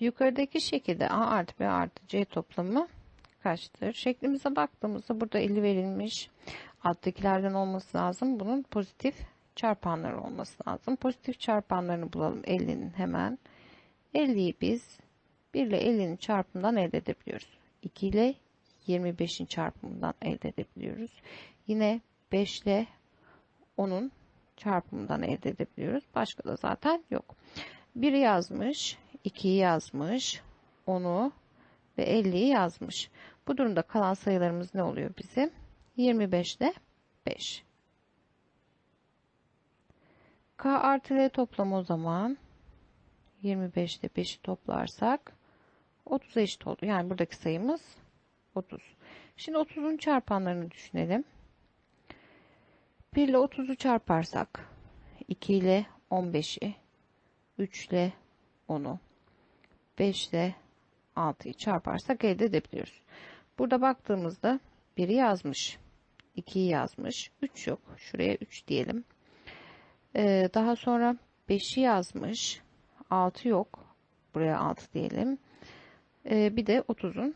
Yukarıdaki şekilde A artı B artı C toplamı kaçtır? Şeklimize baktığımızda burada 50 verilmiş. Alttakilerden olması lazım. Bunun pozitif çarpanları olması lazım. Pozitif çarpanlarını bulalım 50'nin hemen. 50'yi biz 1 ile 50'nin çarpımından elde edebiliyoruz. 2 ile 25'in çarpımından elde edebiliyoruz. Yine 5 ile 10'un çarpımından elde edebiliyoruz. Başka da zaten yok. 1'i yazmış, 2'yi yazmış, 10'u ve 50'yi yazmış. Bu durumda kalan sayılarımız ne oluyor bizim? 25 ile 5. K artı L toplamı o zaman 25 ile 5'i toplarsak 30'a eşit oldu. Yani buradaki sayımız 30. Şimdi 30'un çarpanlarını düşünelim. 1 ile 30'u çarparsak 2 ile 15'i 3 ile 10'u 5 ile 6'yı çarparsak elde edebiliyoruz. Burada baktığımızda 1'i yazmış. 2'yi yazmış. 3 yok. Şuraya 3 diyelim. Ee, daha sonra 5'i yazmış. 6 yok. Buraya 6 diyelim. Ee, bir de 30'un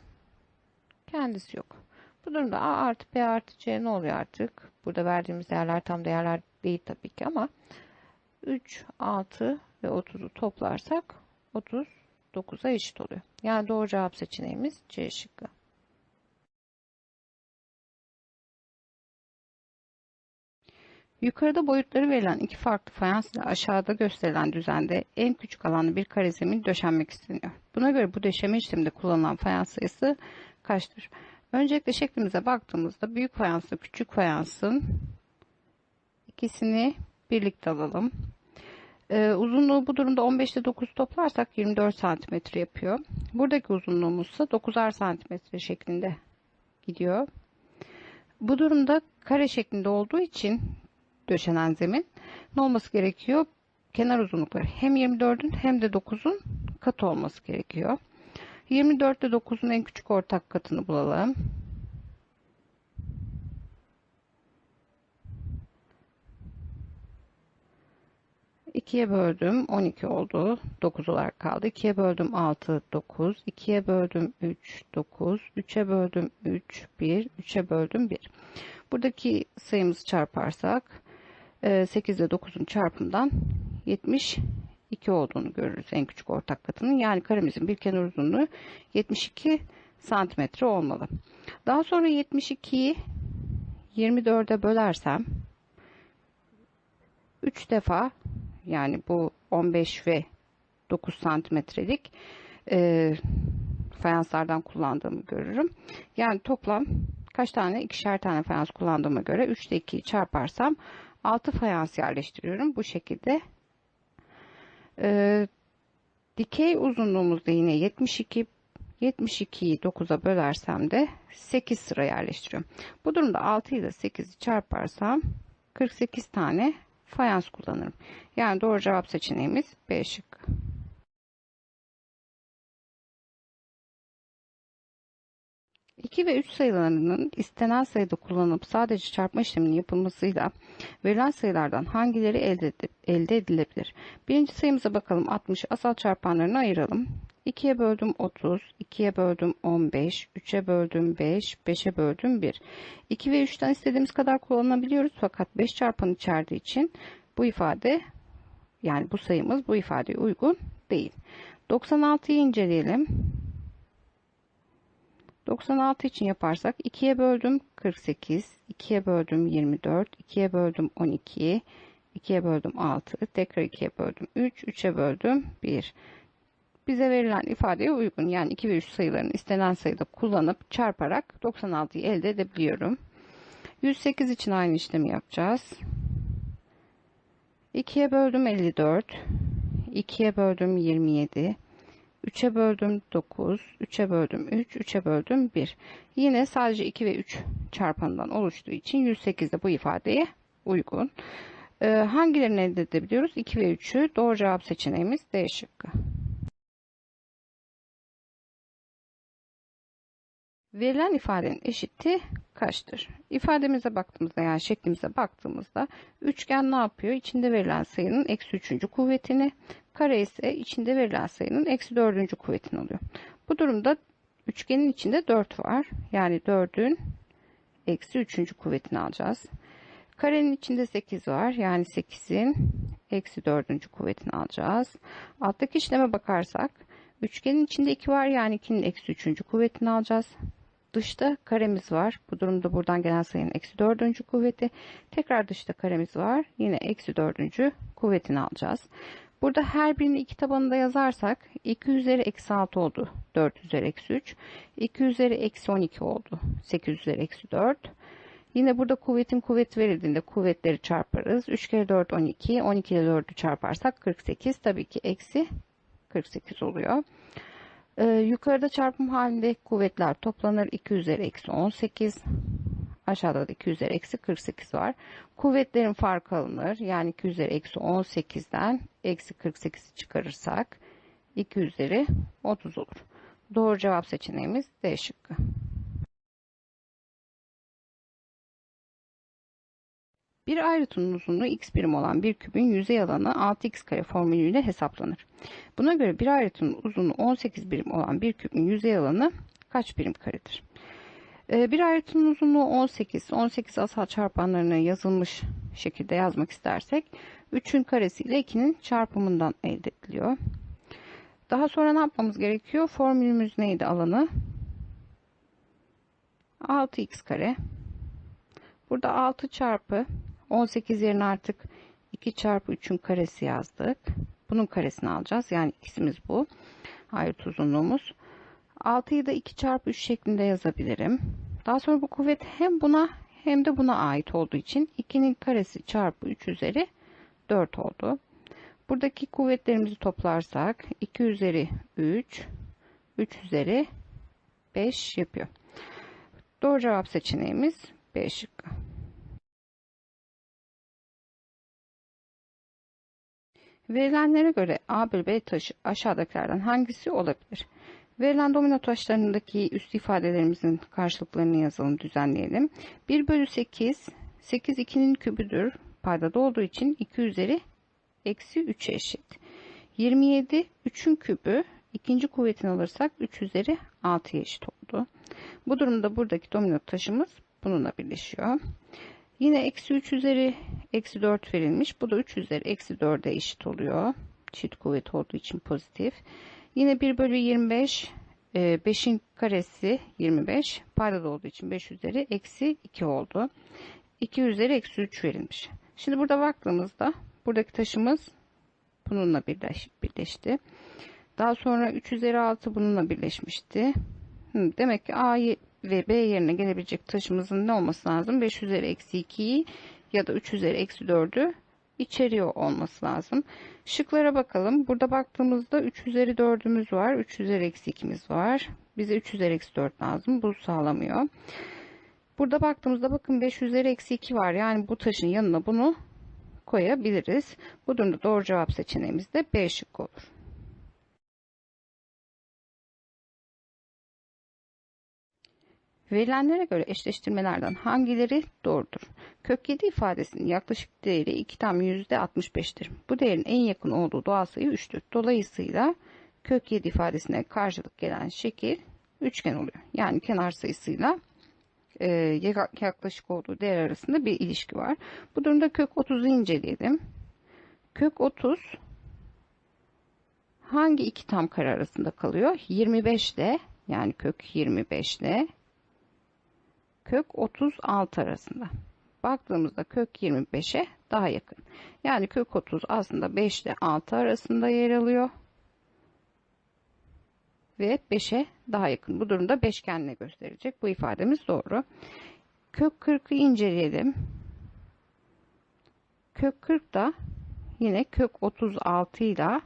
kendisi yok. Bu durumda A artı B artı C ne oluyor artık? Burada verdiğimiz değerler tam değerler değil tabii ki ama 3, 6 ve 30'u toplarsak 39'a eşit oluyor. Yani doğru cevap seçeneğimiz C şıkkı. Yukarıda boyutları verilen iki farklı fayans ile aşağıda gösterilen düzende en küçük alanlı bir kare zemin döşenmek isteniyor. Buna göre bu döşeme işleminde kullanılan fayans sayısı kaçtır? Öncelikle şeklimize baktığımızda büyük fayansla küçük fayansın ikisini birlikte alalım. Ee, uzunluğu bu durumda 15 ile 9 toplarsak 24 santimetre yapıyor. Buradaki uzunluğumuz ise 9'ar santimetre şeklinde gidiyor. Bu durumda kare şeklinde olduğu için döşenen zemin ne olması gerekiyor? Kenar uzunlukları hem 24'ün hem de 9'un katı olması gerekiyor. 24 ile 9'un en küçük ortak katını bulalım. İkiye böldüm 12 oldu. 9 olarak kaldı. 2'ye böldüm 6 9. 2'ye böldüm 3 9. 3'e böldüm 3 1. 3'e böldüm 1. Buradaki sayımızı çarparsak 8 ile 9'un çarpımından 72 olduğunu görürüz en küçük ortak katının. Yani karemizin bir kenar uzunluğu 72 santimetre olmalı. Daha sonra 72'yi 24'e bölersem 3 defa yani bu 15 ve 9 santimetrelik e, fayanslardan kullandığımı görürüm. Yani toplam kaç tane? ikişer tane fayans kullandığıma göre 3 ile 2'yi çarparsam 6 fayans yerleştiriyorum. Bu şekilde e, dikey uzunluğumuz da yine 72 72'yi 9'a bölersem de 8 sıra yerleştiriyorum. Bu durumda 6 ile 8'i çarparsam 48 tane fayans kullanırım. Yani doğru cevap seçeneğimiz B şıkkı. İki ve 3 sayılarının istenen sayıda kullanılıp sadece çarpma işleminin yapılmasıyla verilen sayılardan hangileri elde, elde edilebilir? Birinci sayımıza bakalım 60 asal çarpanlarını ayıralım. 2'ye böldüm 30, 2'ye böldüm 15, 3'e böldüm 5, 5'e böldüm 1. 2 ve 3'ten istediğimiz kadar kullanabiliyoruz fakat 5 çarpan içerdiği için bu ifade yani bu sayımız bu ifadeye uygun değil. 96'yı inceleyelim. 96 için yaparsak 2'ye böldüm 48, 2'ye böldüm 24, 2'ye böldüm 12, 2'ye böldüm 6, tekrar 2'ye böldüm 3, 3'e böldüm 1. Bize verilen ifadeye uygun yani 2 ve 3 sayılarını istenen sayıda kullanıp çarparak 96'yı elde edebiliyorum. 108 için aynı işlemi yapacağız. 2'ye böldüm 54, 2'ye böldüm 27, 3'e böldüm 9, 3'e böldüm 3, 3'e böldüm 1. Yine sadece 2 ve 3 çarpanından oluştuğu için 108 de bu ifadeye uygun. Ee, hangilerini elde edebiliyoruz? 2 ve 3'ü doğru cevap seçeneğimiz D şıkkı. Verilen ifadenin eşiti kaçtır? İfademize baktığımızda yani şeklimize baktığımızda üçgen ne yapıyor? İçinde verilen sayının eksi üçüncü kuvvetini Kare ise içinde verilen sayının eksi dördüncü kuvvetini alıyor. Bu durumda üçgenin içinde 4 var. Yani 4'ün eksi üçüncü kuvvetini alacağız. Karenin içinde 8 var. Yani 8'in eksi dördüncü kuvvetini alacağız. Alttaki işleme bakarsak üçgenin içinde 2 var. Yani 2'nin eksi üçüncü kuvvetini alacağız. Dışta karemiz var. Bu durumda buradan gelen sayının eksi dördüncü kuvveti. Tekrar dışta karemiz var. Yine eksi dördüncü kuvvetini alacağız. Burada her birini iki tabanında yazarsak 2 üzeri eksi 6 oldu. 4 üzeri eksi 3. 2 üzeri eksi 12 oldu. 8 üzeri eksi 4. Yine burada kuvvetin kuvvet verildiğinde kuvvetleri çarparız. 3 kere 4 12. 12 ile 4'ü çarparsak 48. Tabii ki eksi 48 oluyor. Ee, yukarıda çarpım halinde kuvvetler toplanır. 2 üzeri eksi 18. Aşağıda da 2 üzeri eksi 48 var. Kuvvetlerin farkı alınır. Yani 2 üzeri eksi 18'den eksi 48'i çıkarırsak 2 üzeri 30 olur. Doğru cevap seçeneğimiz D şıkkı. Bir ayrıtının uzunluğu x birim olan bir kübün yüzey alanı 6x kare formülüyle hesaplanır. Buna göre bir ayrıtının uzunluğu 18 birim olan bir kübün yüzey alanı kaç birim karedir? Ee, Bir ayrıtının uzunluğu 18. 18 asal çarpanlarını yazılmış şekilde yazmak istersek 3'ün karesi ile 2'nin çarpımından elde ediliyor. Daha sonra ne yapmamız gerekiyor? Formülümüz neydi alanı? 6x kare. Burada 6 çarpı 18 yerine artık 2 çarpı 3'ün karesi yazdık. Bunun karesini alacağız. Yani x'imiz bu. Ayrıt uzunluğumuz. 6'yı da 2 çarpı 3 şeklinde yazabilirim. Daha sonra bu kuvvet hem buna hem de buna ait olduğu için 2'nin karesi çarpı 3 üzeri 4 oldu. Buradaki kuvvetlerimizi toplarsak 2 üzeri 3, 3 üzeri 5 yapıyor. Doğru cevap seçeneğimiz B şıkkı. Verilenlere göre A bölü B taşı aşağıdakilerden hangisi olabilir? Verilen domino taşlarındaki üst ifadelerimizin karşılıklarını yazalım, düzenleyelim. 1 bölü 8, 8 2'nin kübüdür. Paydada olduğu için 2 üzeri eksi 3 eşit. 27, 3'ün kübü. ikinci kuvvetini alırsak 3 üzeri 6'ya eşit oldu. Bu durumda buradaki domino taşımız bununla birleşiyor. Yine eksi 3 üzeri eksi 4 verilmiş. Bu da 3 üzeri eksi 4'e eşit oluyor. Çift kuvvet olduğu için pozitif. Yine 1 bölü 25 5'in karesi 25 paydada olduğu için 5 üzeri eksi 2 oldu. 2 üzeri eksi 3 verilmiş. Şimdi burada baktığımızda buradaki taşımız bununla birleş, birleşti. Daha sonra 3 üzeri 6 bununla birleşmişti. Demek ki A ve B yerine gelebilecek taşımızın ne olması lazım? 5 üzeri eksi 2'yi ya da 3 üzeri eksi 4'ü içeriyor olması lazım. Şıklara bakalım. Burada baktığımızda 3 üzeri 4'ümüz var. 3 üzeri eksi 2'miz var. Bize 3 üzeri eksi 4 lazım. Bu sağlamıyor. Burada baktığımızda bakın 5 üzeri eksi 2 var. Yani bu taşın yanına bunu koyabiliriz. Bu durumda doğru cevap seçeneğimiz de B şık olur. Verilenlere göre eşleştirmelerden hangileri doğrudur? Kök 7 ifadesinin yaklaşık değeri 2 tam %65'tir. Bu değerin en yakın olduğu doğal sayı 3'tür. Dolayısıyla kök 7 ifadesine karşılık gelen şekil üçgen oluyor. Yani kenar sayısıyla e, yaklaşık olduğu değer arasında bir ilişki var. Bu durumda kök 30'u inceleyelim. Kök 30 hangi iki tam kare arasında kalıyor? 25 ile yani kök 25 ile kök 36 arasında. Baktığımızda kök 25'e daha yakın. Yani kök 30 aslında 5 ile 6 arasında yer alıyor. Ve 5'e daha yakın. Bu durumda beşgenle gösterecek. Bu ifademiz doğru. Kök 40'ı inceleyelim. Kök 40 da yine kök 36 ile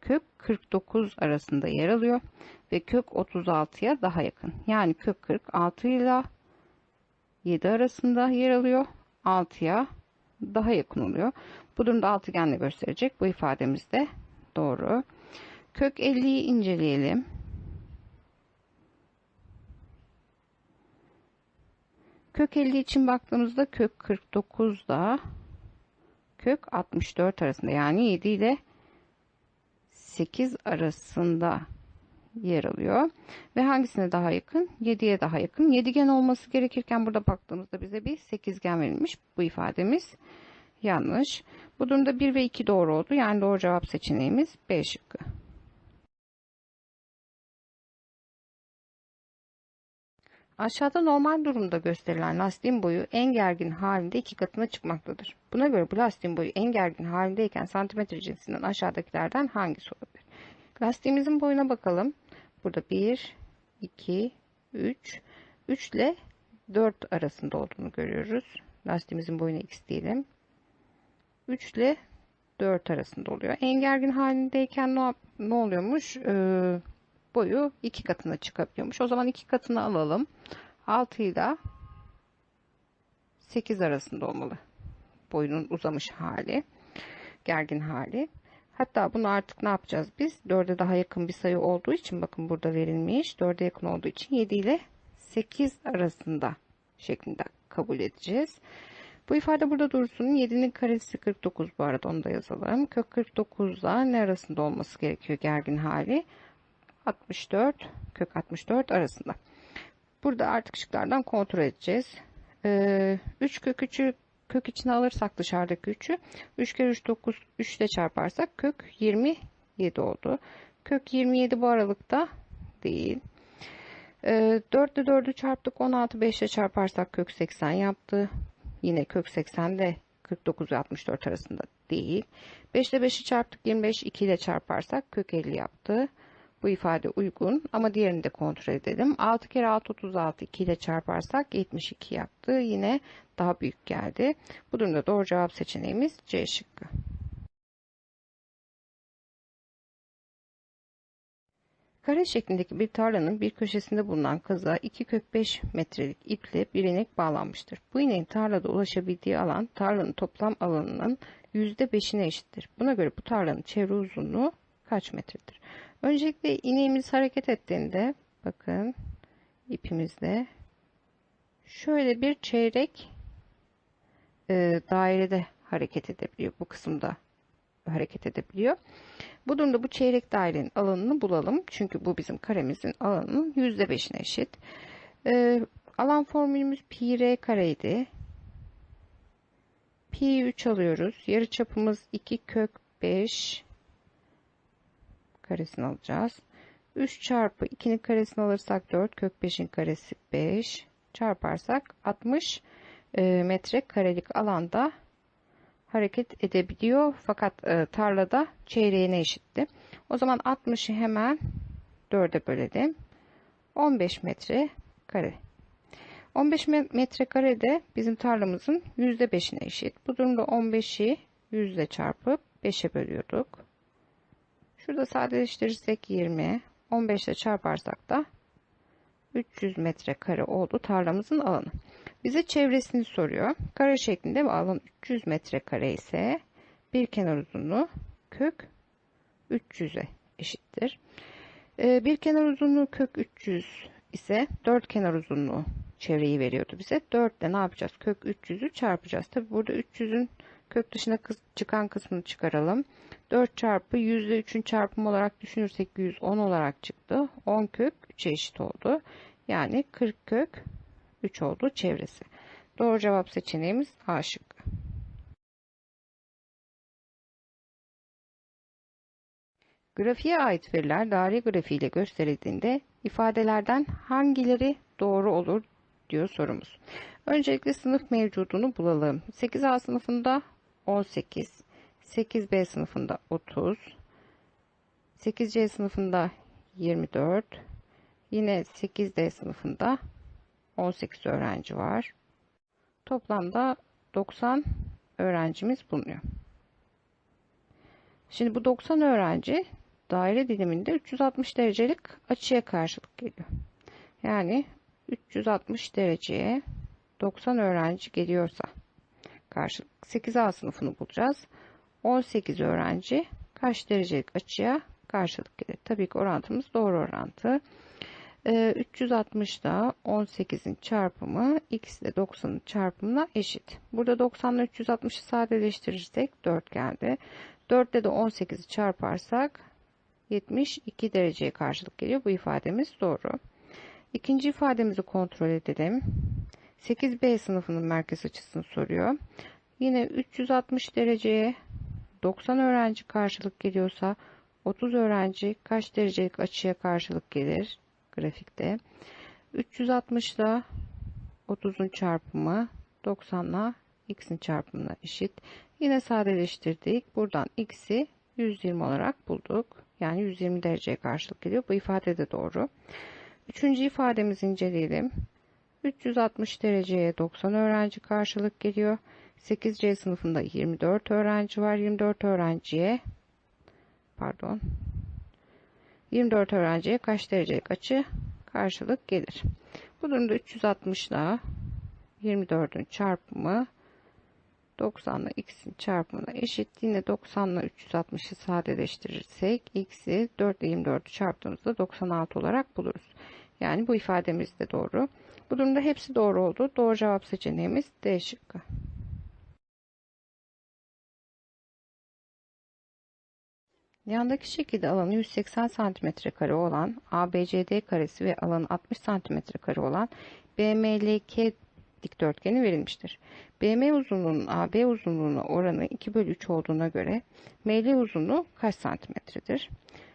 kök 49 arasında yer alıyor. Ve kök 36'ya daha yakın. Yani kök 46 ile 7 arasında yer alıyor. 6'ya daha yakın oluyor. Bu durumda altıgenle gösterecek. Bu ifademiz de doğru. Kök 50'yi inceleyelim. Kök 50 için baktığımızda kök 49 da kök 64 arasında yani 7 ile 8 arasında yer alıyor. Ve hangisine daha yakın? 7'ye daha yakın. Yedigen olması gerekirken burada baktığımızda bize bir sekizgen verilmiş. Bu ifademiz yanlış. Bu durumda 1 ve 2 doğru oldu. Yani doğru cevap seçeneğimiz B şıkkı. Aşağıda normal durumda gösterilen lastiğin boyu en gergin halinde iki katına çıkmaktadır. Buna göre bu lastiğin boyu en gergin halindeyken santimetre cinsinden aşağıdakilerden hangisi olabilir? Lastiğimizin boyuna bakalım. Burada 1, 2, 3, 3 ile 4 arasında olduğunu görüyoruz. Lastiğimizin boyuna x diyelim. 3 ile 4 arasında oluyor. En gergin halindeyken ne, ne oluyormuş? Ee, boyu iki katına çıkabiliyormuş. O zaman iki katını alalım. 6 ile 8 arasında olmalı. Boyunun uzamış hali. Gergin hali. Hatta bunu artık ne yapacağız biz? 4'e daha yakın bir sayı olduğu için bakın burada verilmiş. 4'e yakın olduğu için 7 ile 8 arasında şeklinde kabul edeceğiz. Bu ifade burada dursun. 7'nin karesi 49 bu arada onu da yazalım. Kök 49'la ne arasında olması gerekiyor gergin hali? 64 kök 64 arasında. Burada artık şıklardan kontrol edeceğiz. Ee, 3 kök 3'ü kök içine alırsak dışarıdaki 3'ü 3 kere 3 9 3 ile çarparsak kök 27 oldu. Kök 27 bu aralıkta değil. Ee, 4 ile 4'ü çarptık 16 5 ile çarparsak kök 80 yaptı. Yine kök 80 de 49 ve 64 arasında değil. 5 ile 5'i çarptık 25 2 ile çarparsak kök 50 yaptı. Bu ifade uygun ama diğerini de kontrol edelim. 6 kere 6 36 2 ile çarparsak 72 yaptı. Yine daha büyük geldi. Bu durumda doğru cevap seçeneğimiz C şıkkı. Kare şeklindeki bir tarlanın bir köşesinde bulunan kazığa 2 kök 5 metrelik iple bir inek bağlanmıştır. Bu ineğin tarlada ulaşabildiği alan tarlanın toplam alanının %5'ine eşittir. Buna göre bu tarlanın çevre uzunluğu kaç metredir? Öncelikle ineğimiz hareket ettiğinde bakın ipimizde şöyle bir çeyrek e, dairede hareket edebiliyor. Bu kısımda hareket edebiliyor. Bu durumda bu çeyrek dairenin alanını bulalım. Çünkü bu bizim karemizin alanının %5'ine eşit. E, alan formülümüz pi r kareydi. Pi 3 alıyoruz. Yarı çapımız 2 kök 5 karesini alacağız. 3 çarpı 2'nin karesini alırsak 4 kök 5'in karesi 5 çarparsak 60 e, metre karelik alanda hareket edebiliyor. Fakat e, tarlada çeyreğine eşitti. O zaman 60'ı hemen 4'e bölelim. 15 metre kare. 15 metre kare de bizim tarlamızın %5'ine eşit. Bu durumda 15'i 100 ile çarpıp 5'e bölüyorduk. Şurada sadeleştirirsek 20, 15 ile çarparsak da 300 metrekare oldu tarlamızın alanı. Bize çevresini soruyor. Kare şeklinde ve alan 300 metrekare ise bir kenar uzunluğu kök 300'e eşittir. Ee, bir kenar uzunluğu kök 300 ise 4 kenar uzunluğu çevreyi veriyordu bize. 4 ile ne yapacağız? Kök 300'ü çarpacağız. Tabi burada 300'ün kök dışına çıkan kısmını çıkaralım. 4 çarpı %3'ün çarpımı olarak düşünürsek 110 olarak çıktı. 10 kök 3'e eşit oldu. Yani 40 kök 3 oldu çevresi. Doğru cevap seçeneğimiz A şıkkı. Grafiğe ait veriler daire grafiğiyle gösterildiğinde ifadelerden hangileri doğru olur diyor sorumuz. Öncelikle sınıf mevcudunu bulalım. 8A sınıfında 18, 8B sınıfında 30, 8C sınıfında 24, yine 8D sınıfında 18 öğrenci var. Toplamda 90 öğrencimiz bulunuyor. Şimdi bu 90 öğrenci daire diliminde 360 derecelik açıya karşılık geliyor. Yani 360 dereceye 90 öğrenci geliyorsa karşılık 8A sınıfını bulacağız. 18 öğrenci kaç derecelik açıya karşılık gelir? Tabii ki orantımız doğru orantı. Ee, 360 da 18'in çarpımı x ile 90'ın çarpımına eşit. Burada 90 ile 360'ı sadeleştirirsek 4 geldi. 4 ile de 18'i çarparsak 72 dereceye karşılık geliyor. Bu ifademiz doğru. İkinci ifademizi kontrol edelim. 8B sınıfının merkez açısını soruyor. Yine 360 dereceye 90 öğrenci karşılık geliyorsa 30 öğrenci kaç derecelik açıya karşılık gelir grafikte? 360 ile 30'un çarpımı 90 ile x'in çarpımına eşit. Yine sadeleştirdik. Buradan x'i 120 olarak bulduk. Yani 120 dereceye karşılık geliyor. Bu ifade de doğru. Üçüncü ifademizi inceleyelim. 360 dereceye 90 öğrenci karşılık geliyor. 8C sınıfında 24 öğrenci var. 24 öğrenciye pardon 24 öğrenciye kaç derecelik açı karşılık gelir? Bu durumda 360 ile 24'ün çarpımı 90 ile x'in çarpımına eşit. Yine 90 ile 360'ı sadeleştirirsek x'i 4 ile 24'ü çarptığımızda 96 olarak buluruz. Yani bu ifademiz de doğru. Bu durumda hepsi doğru oldu. Doğru cevap seçeneğimiz D şıkkı. Yandaki şekilde alanı 180 cm kare olan ABCD karesi ve alanı 60 cm kare olan BMLK dikdörtgeni verilmiştir. BM uzunluğunun AB uzunluğuna oranı 2 bölü 3 olduğuna göre ML uzunluğu kaç santimetredir?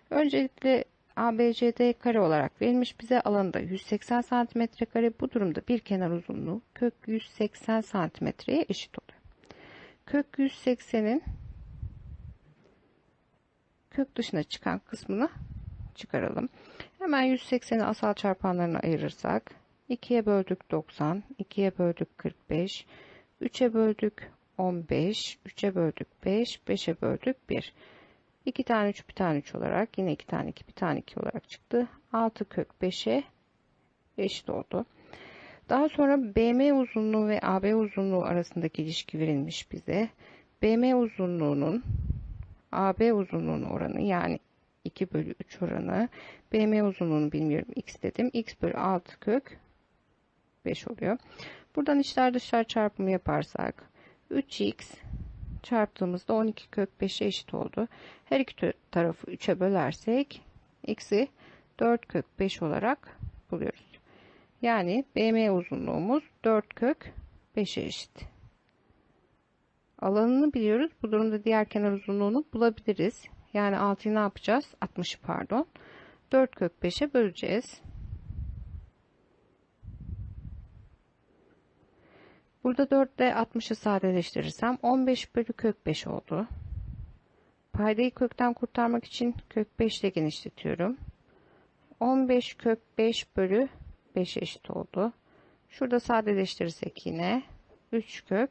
Öncelikle ABCD kare olarak verilmiş bize alanında 180 cm kare bu durumda bir kenar uzunluğu kök 180 santimetreye eşit oluyor. Kök 180'in kök dışına çıkan kısmını çıkaralım. Hemen 180'i asal çarpanlarına ayırırsak 2'ye böldük 90, 2'ye böldük 45, 3'e böldük 15, 3'e böldük 5, 5'e böldük 1. 2 tane 3 bir tane 3 olarak yine 2 tane 2 bir tane 2 olarak çıktı. 6 kök 5'e eşit oldu. Daha sonra BM uzunluğu ve AB uzunluğu arasındaki ilişki verilmiş bize. BM uzunluğunun AB uzunluğunun oranı yani 2 bölü 3 oranı. BM uzunluğunu bilmiyorum x dedim. x bölü 6 kök 5 oluyor. Buradan içler dışlar çarpımı yaparsak 3x çarptığımızda 12 kök 5'e eşit oldu. Her iki tarafı 3'e bölersek x'i 4 kök 5 olarak buluyoruz. Yani BM uzunluğumuz 4 kök 5'e eşit. Alanını biliyoruz. Bu durumda diğer kenar uzunluğunu bulabiliriz. Yani 6'yı ne yapacağız? 60'ı pardon. 4 kök 5'e böleceğiz. Burada 4 ile 60'ı sadeleştirirsem 15 bölü kök 5 oldu. Paydayı kökten kurtarmak için kök 5 ile genişletiyorum. 15 kök 5 bölü 5 eşit oldu. Şurada sadeleştirirsek yine 3 kök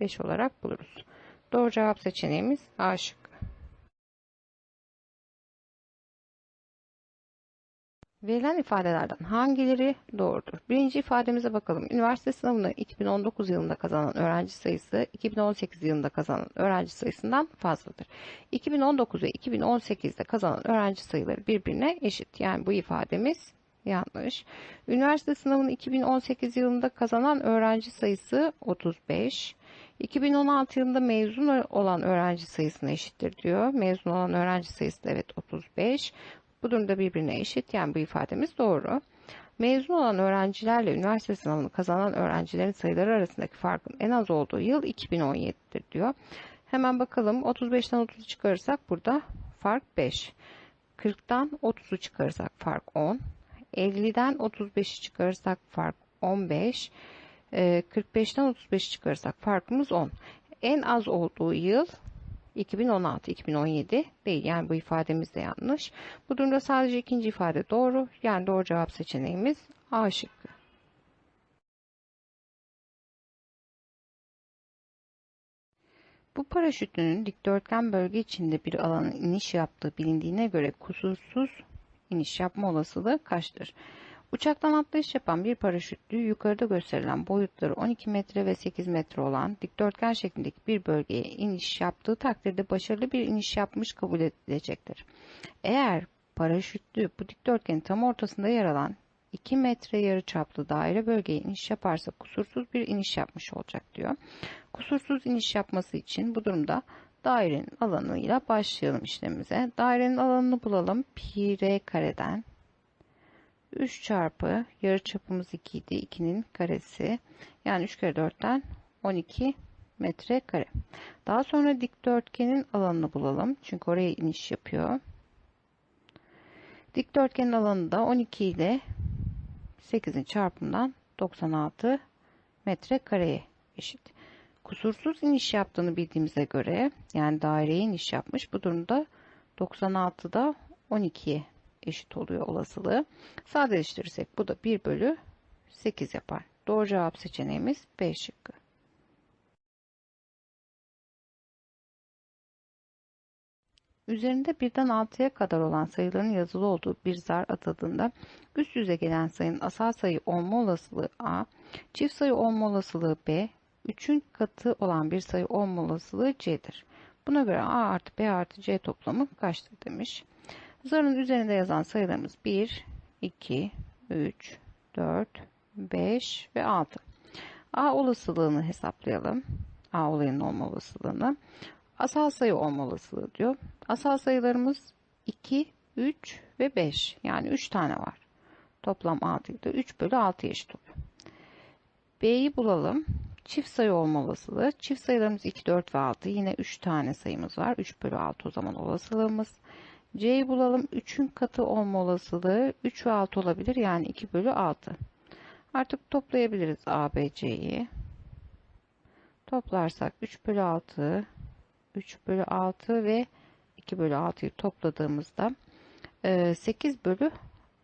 5 olarak buluruz. Doğru cevap seçeneğimiz A şıkkı. Verilen ifadelerden hangileri doğrudur? Birinci ifademize bakalım. Üniversite sınavını 2019 yılında kazanan öğrenci sayısı 2018 yılında kazanan öğrenci sayısından fazladır. 2019 ve 2018'de kazanan öğrenci sayıları birbirine eşit. Yani bu ifademiz yanlış. Üniversite sınavını 2018 yılında kazanan öğrenci sayısı 35. 2016 yılında mezun olan öğrenci sayısına eşittir diyor. Mezun olan öğrenci sayısı da evet 35. Bu durumda birbirine eşit. Yani bu ifademiz doğru. Mezun olan öğrencilerle üniversite sınavını kazanan öğrencilerin sayıları arasındaki farkın en az olduğu yıl 2017'dir diyor. Hemen bakalım 35'ten 30'u çıkarırsak burada fark 5. 40'tan 30'u çıkarırsak fark 10. 50'den 35'i çıkarırsak fark 15. 45'ten 35 çıkarırsak farkımız 10. En az olduğu yıl 2016-2017 değil. Yani bu ifademiz de yanlış. Bu durumda sadece ikinci ifade doğru. Yani doğru cevap seçeneğimiz A şıkkı. Bu paraşütünün dikdörtgen bölge içinde bir alanın iniş yaptığı bilindiğine göre kusursuz iniş yapma olasılığı kaçtır? Uçaktan atlayış yapan bir paraşütlü yukarıda gösterilen boyutları 12 metre ve 8 metre olan dikdörtgen şeklindeki bir bölgeye iniş yaptığı takdirde başarılı bir iniş yapmış kabul edilecektir. Eğer paraşütlü bu dikdörtgenin tam ortasında yer alan 2 metre yarıçaplı daire bölgeye iniş yaparsa kusursuz bir iniş yapmış olacak diyor. Kusursuz iniş yapması için bu durumda dairenin alanıyla başlayalım işlemimize. Dairenin alanını bulalım. Pi r kareden 3 çarpı yarıçapımız 2 idi. 2'nin karesi. Yani 3 kere 4'ten 12 metre kare. Daha sonra dikdörtgenin alanını bulalım. Çünkü oraya iniş yapıyor. Dikdörtgenin alanı da 12 ile 8'in çarpımından 96 metre kareye eşit. Kusursuz iniş yaptığını bildiğimize göre yani daireye iniş yapmış. Bu durumda 96'da 12'ye eşit oluyor olasılığı. Sadeleştirirsek bu da 1 bölü 8 yapar. Doğru cevap seçeneğimiz B şıkkı. Üzerinde birden 6'ya kadar olan sayıların yazılı olduğu bir zar atıldığında üst yüze gelen sayının asal sayı olma olasılığı A, çift sayı olma olasılığı B, 3'ün katı olan bir sayı olma olasılığı C'dir. Buna göre A artı B artı C toplamı kaçtır demiş. Zarın üzerinde yazan sayılarımız 1, 2, 3, 4, 5 ve 6. A olasılığını hesaplayalım. A olayının olma olasılığını. Asal sayı olma olasılığı diyor. Asal sayılarımız 2, 3 ve 5. Yani 3 tane var. Toplam 6 ile 3 bölü 6 eşit oluyor. B'yi bulalım. Çift sayı olma olasılığı. Çift sayılarımız 2, 4 ve 6. Yine 3 tane sayımız var. 3 bölü 6 o zaman olasılığımız. C'yi bulalım. 3'ün katı olma olasılığı 3 ve 6 olabilir. Yani 2 bölü 6. Artık toplayabiliriz A, B, C'yi. Toplarsak 3 bölü 6, 3 bölü 6 ve 2 bölü 6'yı topladığımızda 8 bölü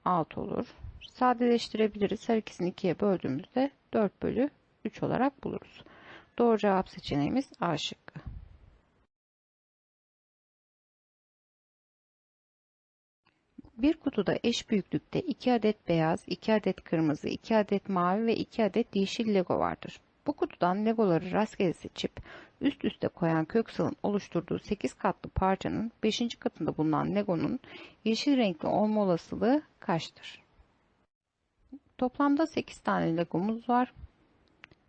6 olur. Sadeleştirebiliriz. Her ikisini 2'ye böldüğümüzde 4 bölü 3 olarak buluruz. Doğru cevap seçeneğimiz A şıkkı. Bir kutuda eş büyüklükte 2 adet beyaz, 2 adet kırmızı, 2 adet mavi ve 2 adet yeşil Lego vardır. Bu kutudan Legoları rastgele seçip üst üste koyan Köksal'ın oluşturduğu 8 katlı parçanın 5. katında bulunan Lego'nun yeşil renkli olma olasılığı kaçtır? Toplamda 8 tane Legomuz var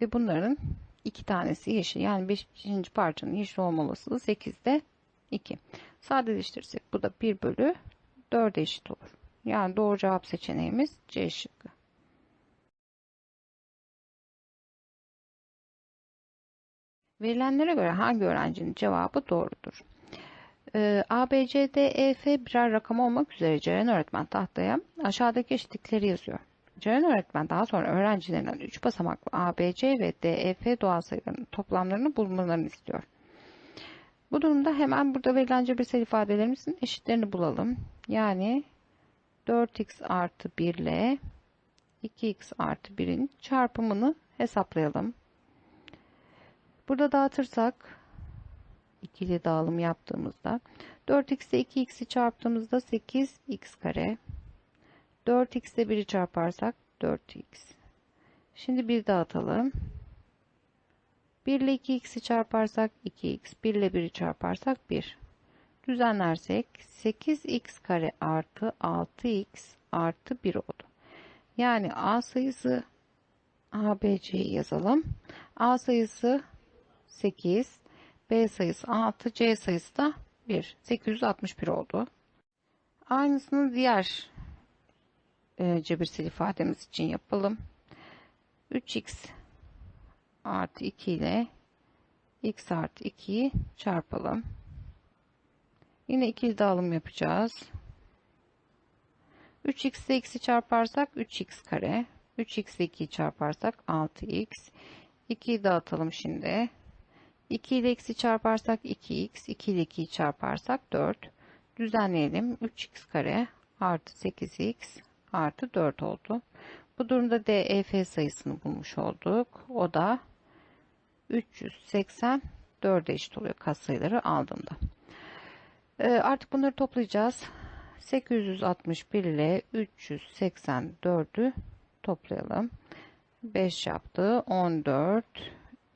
ve bunların 2 tanesi yeşil. Yani 5. parçanın yeşil olma olasılığı 8'de 2. Sadeleştirirsek bu da 1 bölü 4'e eşit olur. Yani doğru cevap seçeneğimiz C şıkkı. Verilenlere göre hangi öğrencinin cevabı doğrudur? Ee, A, B, C, D, E, F birer rakam olmak üzere Ceren öğretmen tahtaya aşağıdaki eşitlikleri yazıyor. Ceren öğretmen daha sonra öğrencilerinden 3 basamaklı A, B, C ve D, E, F doğal sayılarının toplamlarını bulmalarını istiyor. Bu durumda hemen burada verilen cebirsel ifadelerimizin eşitlerini bulalım. Yani 4x artı 1 ile 2x artı 1'in çarpımını hesaplayalım. Burada dağıtırsak ikili dağılım yaptığımızda 4x ile 2x'i çarptığımızda 8x kare 4x ile 1'i çarparsak 4x. Şimdi bir dağıtalım. 1 ile 2x'i çarparsak 2x, 1 ile 1'i çarparsak 1. Düzenlersek 8x kare artı 6x artı 1 oldu. Yani A sayısı ABC'yi yazalım. A sayısı 8, B sayısı 6, C sayısı da 1. 861 oldu. Aynısını diğer e, cebirsel ifademiz için yapalım. 3x artı 2 ile x artı 2'yi çarpalım. Yine ikili dağılım yapacağız. 3x ile x'i çarparsak 3x kare. 3x ile 2'yi çarparsak 6x. 2'yi dağıtalım şimdi. 2 ile x'i çarparsak 2x. 2 ile 2'yi çarparsak 4. Düzenleyelim. 3x kare artı 8x artı 4 oldu. Bu durumda DEF sayısını bulmuş olduk. O da 384 eşit oluyor katsayıları aldığımda. Ee, artık bunları toplayacağız. 861 ile 384'ü toplayalım. 5 yaptı. 14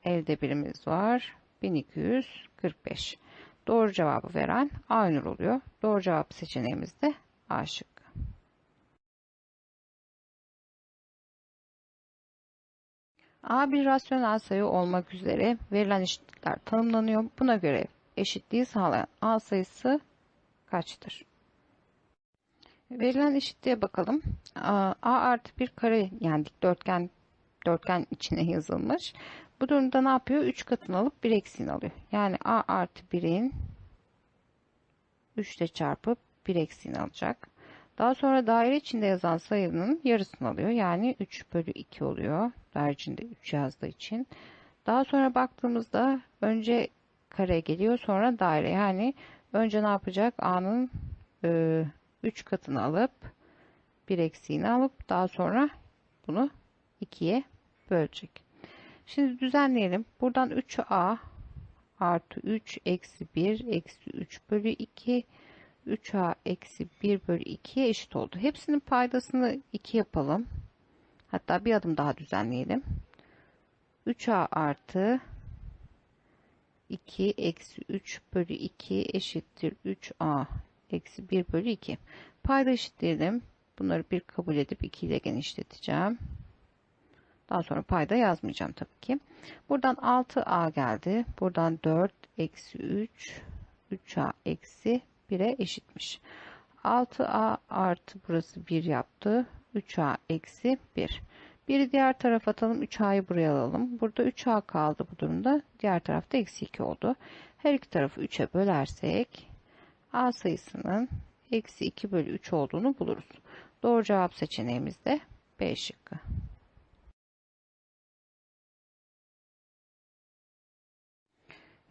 elde birimiz var. 1245. Doğru cevabı veren Aynur oluyor. Doğru cevap seçeneğimiz de A şıkkı. A bir rasyonel sayı olmak üzere verilen eşitlikler tanımlanıyor. Buna göre eşitliği sağlayan A sayısı kaçtır? Verilen eşitliğe bakalım. A, artı bir kare yani dikdörtgen dörtgen içine yazılmış. Bu durumda ne yapıyor? 3 katını alıp 1 eksiğini alıyor. Yani A artı 1'in 3 ile çarpıp 1 eksiğini alacak. Daha sonra daire içinde yazan sayının yarısını alıyor. Yani 3 bölü 2 oluyor. Dairecinde 3 yazdığı için. Daha sonra baktığımızda önce kare geliyor sonra daire. Yani önce ne yapacak? A'nın e, 3 katını alıp 1 eksiğini alıp daha sonra bunu 2'ye bölecek. Şimdi düzenleyelim. Buradan 3A artı 3 eksi 1 eksi 3 bölü 2 3A eksi 1 bölü 2'ye eşit oldu. Hepsinin paydasını 2 yapalım. Hatta bir adım daha düzenleyelim. 3A artı 2 eksi 3 bölü 2 eşittir 3A eksi 1 bölü 2. Payda. Bunları bir kabul edip 2 ile genişleteceğim. Daha sonra payda yazmayacağım tabii ki. Buradan 6A geldi. Buradan 4 eksi 3 3A eksi 1'e eşitmiş. 6A artı burası 1 yaptı. 3A eksi 1. Biri diğer tarafa atalım. 3A'yı buraya alalım. Burada 3A kaldı bu durumda. Diğer tarafta eksi 2 oldu. Her iki tarafı 3'e bölersek A sayısının eksi 2 bölü 3 olduğunu buluruz. Doğru cevap seçeneğimiz de B şıkkı.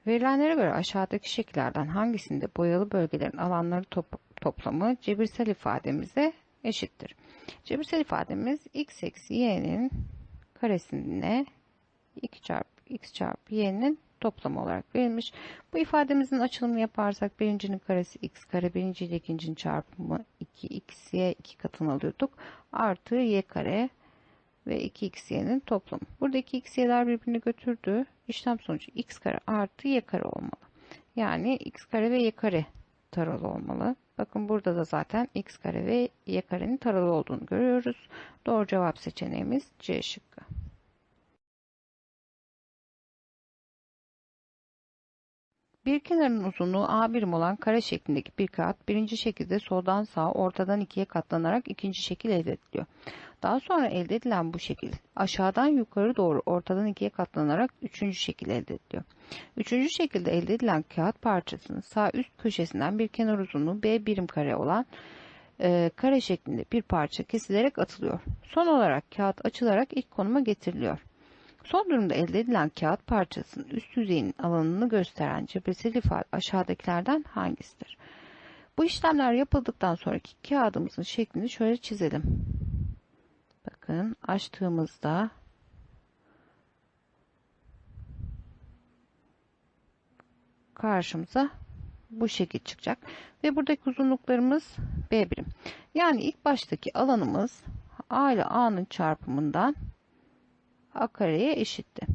Verilenlere göre aşağıdaki şekillerden hangisinde boyalı bölgelerin alanları top toplamı cebirsel ifademize eşittir? Cebirsel ifademiz x eksi y'nin karesine 2 çarpı x çarpı y'nin toplamı olarak verilmiş. Bu ifademizin açılımını yaparsak birincinin karesi x kare, birinci ile ikincinin çarpımı 2x'ye 2 katını alıyorduk. Artı y kare ve 2x'ye'nin toplamı. Burada 2x'ye'ler birbirini götürdü. İşlem sonucu x kare artı y kare olmalı. Yani x kare ve y kare taralı olmalı. Bakın burada da zaten x kare ve y karenin taralı olduğunu görüyoruz. Doğru cevap seçeneğimiz C şıkkı. Bir kenarın uzunluğu A birim olan kare şeklindeki bir kağıt birinci şekilde soldan sağa ortadan ikiye katlanarak ikinci şekil elde ediliyor. Daha sonra elde edilen bu şekil aşağıdan yukarı doğru ortadan ikiye katlanarak üçüncü şekil elde ediliyor. Üçüncü şekilde elde edilen kağıt parçasının sağ üst köşesinden bir kenar uzunluğu B birim kare olan e, kare şeklinde bir parça kesilerek atılıyor. Son olarak kağıt açılarak ilk konuma getiriliyor. Son durumda elde edilen kağıt parçasının üst yüzeyinin alanını gösteren cebirsel ifade aşağıdakilerden hangisidir? Bu işlemler yapıldıktan sonraki kağıdımızın şeklini şöyle çizelim. Bakın açtığımızda karşımıza bu şekil çıkacak. Ve buradaki uzunluklarımız B birim. Yani ilk baştaki alanımız A ile A'nın çarpımından A kareye eşitti.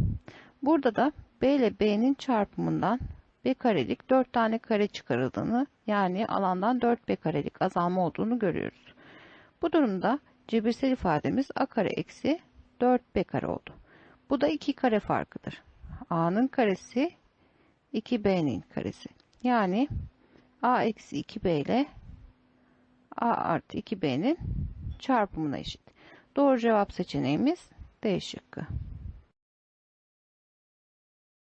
Burada da B ile B'nin çarpımından B karelik 4 tane kare çıkarıldığını yani alandan 4B karelik azalma olduğunu görüyoruz. Bu durumda cebirsel ifademiz A kare eksi 4B kare oldu. Bu da 2 kare farkıdır. A'nın karesi 2B'nin karesi. Yani A eksi 2B ile A artı 2B'nin çarpımına eşit. Doğru cevap seçeneğimiz D şıkkı.